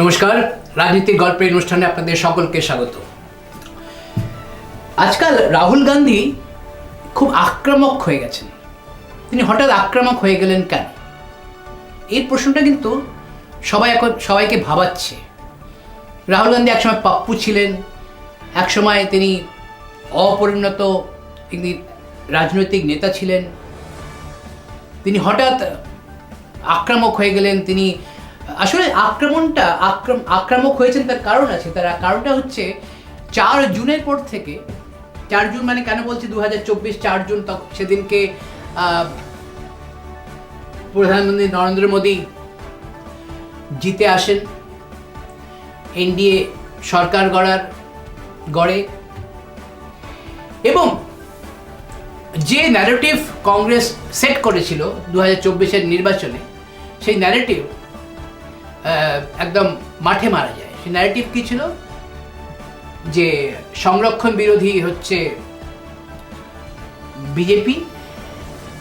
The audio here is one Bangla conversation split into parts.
নমস্কার, রাজনীতির গল্পের অনুষ্ঠানে আপনাদের সকলকে স্বাগত। আজকাল রাহুল গান্ধী খুব আক্রামক হয়ে গেছেন। তিনি হঠাৎ আক্রামক হয়ে গেলেন কেন? এই প্রশ্নটা কিন্তু সবাই এখন সবাইকে ভাবাচ্ছে। রাহুল গান্ধী একসময় পাপ্পু ছিলেন, একসময় তিনি অপরিণত তিনি রাজনৈতিক নেতা ছিলেন। তিনি হঠাৎ আক্রামক হয়ে গেলেন, তিনি আসলে আক্রমণটা আক্রম আক্রামক হয়েছেন তার কারণ আছে। তার কারণটা হচ্ছে চার জুনের পর থেকে, চার জুন মানে কেন বলছি দু হাজার চব্বিশ, চার জুন তখন সেদিনকে প্রধানমন্ত্রী নরেন্দ্র মোদী জিতে আসেন। এনডিএ সরকার গড়ার, গড়ে। এবং যে ন্যারেটিভ কংগ্রেস সেট করেছিল দু হাজার চব্বিশের নির্বাচনে, সেই ন্যারেটিভ একদম মাঠে মারা যায়। সেই ন্যারেটিভ কী ছিল? যে সংরক্ষণ বিরোধী হচ্ছে বিজেপি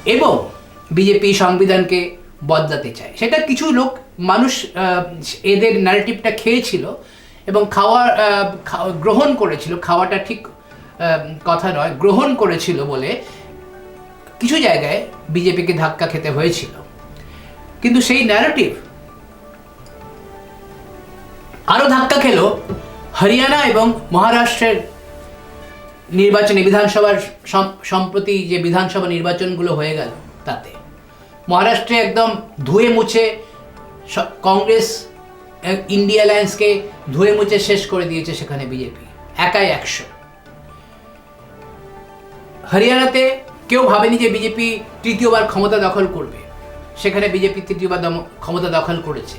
এবং বিজেপি সংবিধানকে বদলাতে চায়। সেটা কিছু লোক, মানুষ এদের ন্যারেটিভটা খেয়েছিল এবং খাওয়া গ্রহণ করেছিল। খাওয়াটা ঠিক কথা নয়, গ্রহণ করেছিল বলে কিছু জায়গায় বিজেপিকে ধাক্কা খেতে হয়েছিল। কিন্তু সেই ন্যারেটিভ খেলো হরিয়ানা এবং মহারাষ্ট্রের নির্বাচনে বিধানসভার সম্প্রতি যে বিধানসভা নির্বাচনগুলো হয়ে গেল তাতে। মহারাষ্ট্রে একদম ধুয়ে মুছে কংগ্রেস ইন্ডিয়া অ্যালায়েন্সকে ধুয়ে মুছে শেষ করে দিয়েছে সেখানে বিজেপি, একাই একশো। হরিয়ানাতে কেউ ভাবেনি যে বিজেপি তৃতীয়বার ক্ষমতা দখল করবে। সেখানে বিজেপি তৃতীয়বার ক্ষমতা দখল করেছে।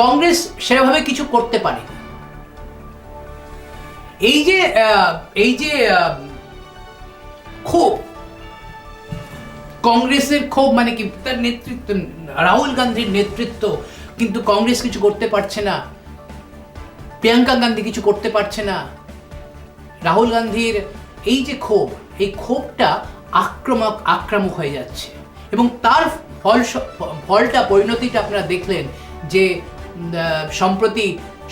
কংগ্রেস সেভাবে কিছু করতে পারেনি। এই যে এই যে ক্ষোভ, কংগ্রেসের ক্ষোভ মানে কি? তার নেতৃত্ব, রাহুল গান্ধীর নেতৃত্ব কিন্তু কংগ্রেস কিছু করতে পারছে না। প্রিয়াঙ্কা গান্ধী কিছু করতে পারছে না। রাহুল গান্ধীর এই যে ক্ষোভ, এই ক্ষোভটা আক্রমক, আক্রামক হয়ে যাচ্ছে। এবং তার ফল ফলটা, পরিণতিটা আপনারা দেখলেন যে সম্প্রতি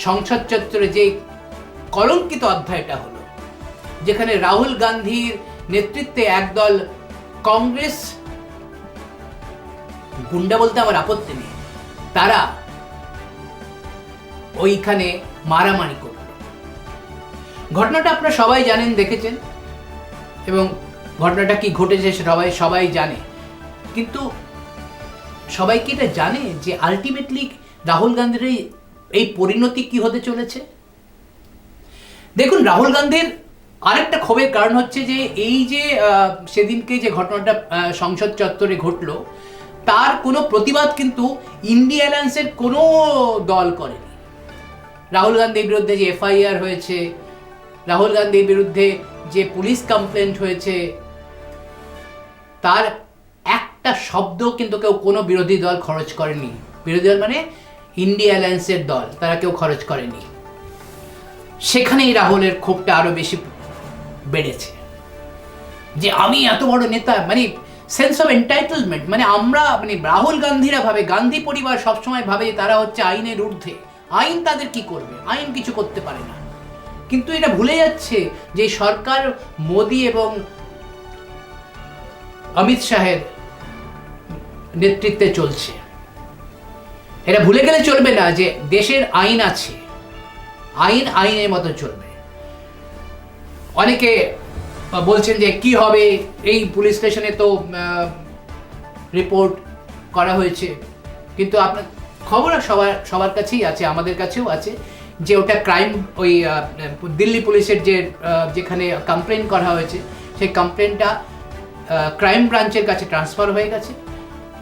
সংসদ চত্বরে যে কলঙ্কিত অধ্যায়টা হলো, যেখানে রাহুল গান্ধীর নেতৃত্বে একদল কংগ্রেস গুন্ডা বলতে আমার আপত্তি নেই, তারা ওইখানে মারামারি করল। ঘটনাটা আপনারা সবাই জানেন, দেখেছেন, এবং ঘটনাটা কি ঘটেছে সবাই সবাই জানে। কিন্তু সবাই কি এটা জানে যে আলটিমেটলি রাহুল গান্ধীর এই- এই পরিণতি কি হতে চলেছে? দেখুন, রাহুল গান্ধীর আরেকটা ক্ষোভের কারণ হচ্ছে যে, এই যে সেদিনকে যে ঘটনাটা সংসদ চত্বরে ঘটলো, তার কোনো প্রতিবাদ কিন্তু ইন্ডিয়া অ্যালায়েন্সের কোনো দল করেনি। রাহুল গান্ধীর বিরুদ্ধে যে এফআইআর হয়েছে, রাহুল গান্ধীর বিরুদ্ধে যে পুলিশ কমপ্লেন্ট হয়েছে, তার একটা শব্দ কিন্তু কেউ কোনো বিরোধী দল খরচ করেনি। বিরোধী দল মানে ইন্ডিয়া অ্যালায়েন্সের দল, তারা কেউ খরচ করেনি। সেখানেই রাহুলের ক্ষোভটা আরও বেশি বেড়েছে। যে আমি এত বড় নেতা মানে সেন্স অফ এন্টাইটেলমেন্ট মানে আমরা মানে রাহুল গান্ধীরা ভাবে, গান্ধী পরিবার সবসময় ভাবে তারা হচ্ছে আইনের ঊর্ধ্বে। আইন তাদের কি করবে? আইন কিছু করতে পারে না। কিন্তু এটা ভুলে যাচ্ছে যে সরকার মোদি এবং অমিত শাহের নেতৃত্বে চলছে। এটা ভুলে গেলে চলবে না যে দেশের আইন আছে। আইন আইনের মতো চলবে। অনেকে বলছেন যে কি হবে? এই পুলিশ স্টেশনে তো রিপোর্ট করা হয়েছে। কিন্তু আপনার খবর সবার সবার কাছেই আছে, আমাদের কাছেও আছে যে ওটা ক্রাইম ওই দিল্লি পুলিশের যে যেখানে কমপ্লেন করা হয়েছে, সেই কমপ্লেনটা ক্রাইম ব্রাঞ্চের কাছে ট্রান্সফার হয়ে গেছে।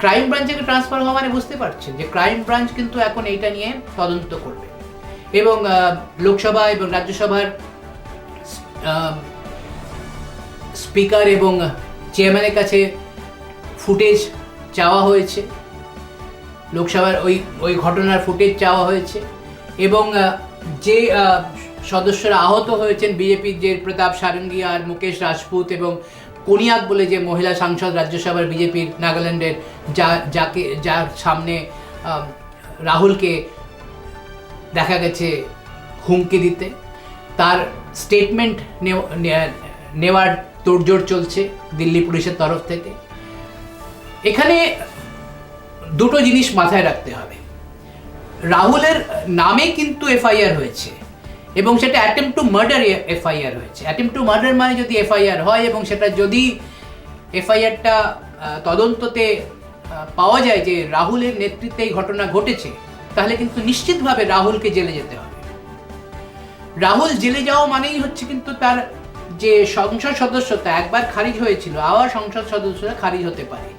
ক্রাইম ব্রাঞ্চে ট্রান্সফার হওয়া মানে বুঝতে পারছেন যে ক্রাইম ব্রাঞ্চ কিন্তু এখন এইটা নিয়ে তদন্ত করবে। এবং লোকসভা এবং রাজ্যসভার স্পিকার এবং চেয়ারম্যানের কাছে ফুটেজ চাওয়া হয়েছে। লোকসভার ওই ওই ঘটনার ফুটেজ চাওয়া হয়েছে। এবং যে সদস্যরা আহত হয়েছেন, বিজেপির যে প্রতাপ সারঙ্গী আর মুকেশ রাজপুত এবং কোনিয়াক বলে যে মহিলা সাংসদ রাজ্যসভার বিজেপির নাগাল্যান্ডের যা, যাকে, যার সামনে রাহুলকে দেখা গেছে হুমকি দিতে। তার স্টেটমেন্ট নেওয়ার তোড়জোড় চলছে দিল্লি পুলিশের তরফ থেকে। এখানে দুটো জিনিস মাথায় রাখতে হবে। রাহুলের নামে কিন্তু এফআইআর হয়েছে। এবং সেটা অ্যাটেম্প টু মার্ডার এফআইআর হয়েছে। অ্যাটেম্প টু মার্ডার মানে যদি এফআইআর হয় এবং সেটা যদি এফআইআরটা তদন্ততে পাওয়া যায় যে রাহুলের নেতৃত্বে এই ঘটনা ঘটেছে, তাহলে কিন্তু নিশ্চিতভাবে রাহুলকে জেলে যেতে হবে। রাহুল জেলে যাওয়া মানেই হচ্ছে কিন্তু তার যে সংসদ সদস্যতা একবার খারিজ হয়েছিল, আবার সংসদ সদস্যরা খারিজ হতে পারে।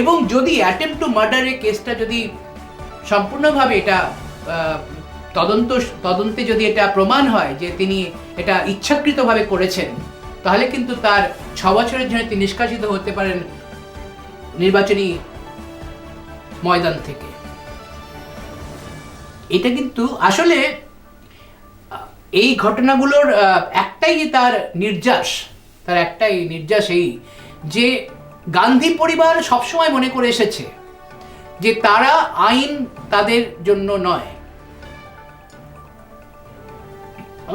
এবং যদি অ্যাটেম্প টু মার্ডারের কেসটা যদি সম্পূর্ণভাবে এটা তদন্ত তদন্তে যদি এটা প্রমাণ হয় যে তিনি এটা ইচ্ছাকৃতভাবে করেছেন, তাহলে কিন্তু তার ছ বছরের জন্য তিনি নিষ্কাশিত হতে পারেন নির্বাচনী ময়দান থেকে। এটা কিন্তু আসলে এই ঘটনাগুলোর একটাই তার নির্যাস, তার একটাই নির্যাস এই যে গান্ধী পরিবার সবসময় মনে করে এসেছে যে তারা আইন তাদের জন্য নয়।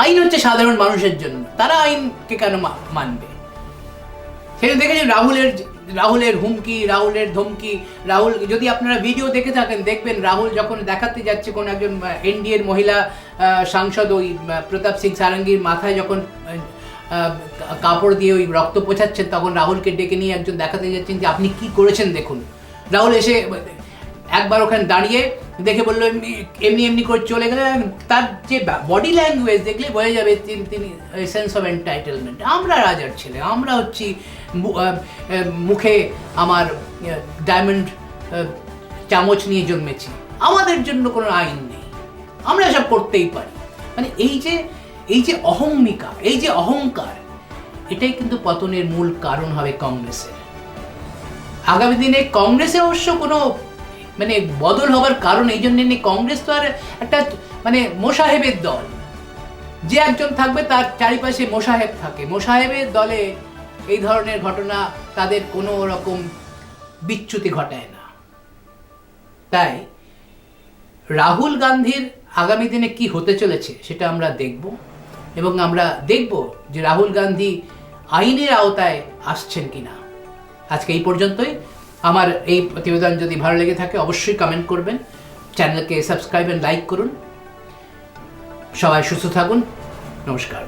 আইন হচ্ছে সাধারণ মানুষের জন্য। তারা আইনকে কেন মানবে? সেটা দেখেছেন রাহুলের রাহুলের হুমকি, রাহুলের ধমকি, রাহুল যদি আপনারা ভিডিও দেখে থাকেন, দেখবেন রাহুল যখন দেখাতে যাচ্ছে কোন একজন এনডিএর মহিলা সাংসদ ওই প্রতাপ সিং সারঙ্গীর মাথায় যখন কাপড় দিয়ে ওই রক্ত পোছাচ্ছেন, তখন রাহুলকে ডেকে নিয়ে একজন দেখাতে যাচ্ছেন যে, আপনি কি করেছেন দেখুন? রাহুল এসে একবার ওখানে দাঁড়িয়ে দেখে বলল, এমনি এমনি এমনি করে চলে গেলে তার যে বডি ল্যাঙ্গুয়েজ দেখলে বোঝা যাবে তিনি তিনি সেন্স অফ এন্টাইটেলমেন্ট আমরা রাজার ছেলে, আমরা হচ্ছি মুখে আমার ডায়মন্ড চামচ নিয়ে জন্মেছি। আমাদের জন্য কোনো আইন নেই। আমরা এসব করতেই পারি। মানে এই যে এই যে অহংমিকা, এই যে অহংকার, এটাই কিন্তু পতনের মূল কারণ হবে কংগ্রেসের। আগামী দিনে কংগ্রেসে অবশ্য কোনো মানে বদল হবার কারণ এই জন্য কংগ্রেস তো আর একটা মানে মোসাহেবের দল। যে একজন থাকবে তার চারিপাশে মোসাহেব থাকে। মোসাহেবের দলে এই ধরনের ঘটনা তাদের কোনো রকম বিচ্যুতি ঘটায় না। তাই রাহুল গান্ধীর আগামী দিনে কি হতে চলেছে সেটা আমরা দেখব এবং আমরা দেখব যে রাহুল গান্ধী আইনের আওতায় আসছেন কিনা। আজকে এই পর্যন্তই। আমার এই প্রতিবেদন যদি ভালো লেগে থাকে, অবশ্যই কমেন্ট করবেন। চ্যানেলকে সাবস্ক্রাইব অ্যান্ড লাইক করুন। সবাই সুস্থ থাকুন। নমস্কার।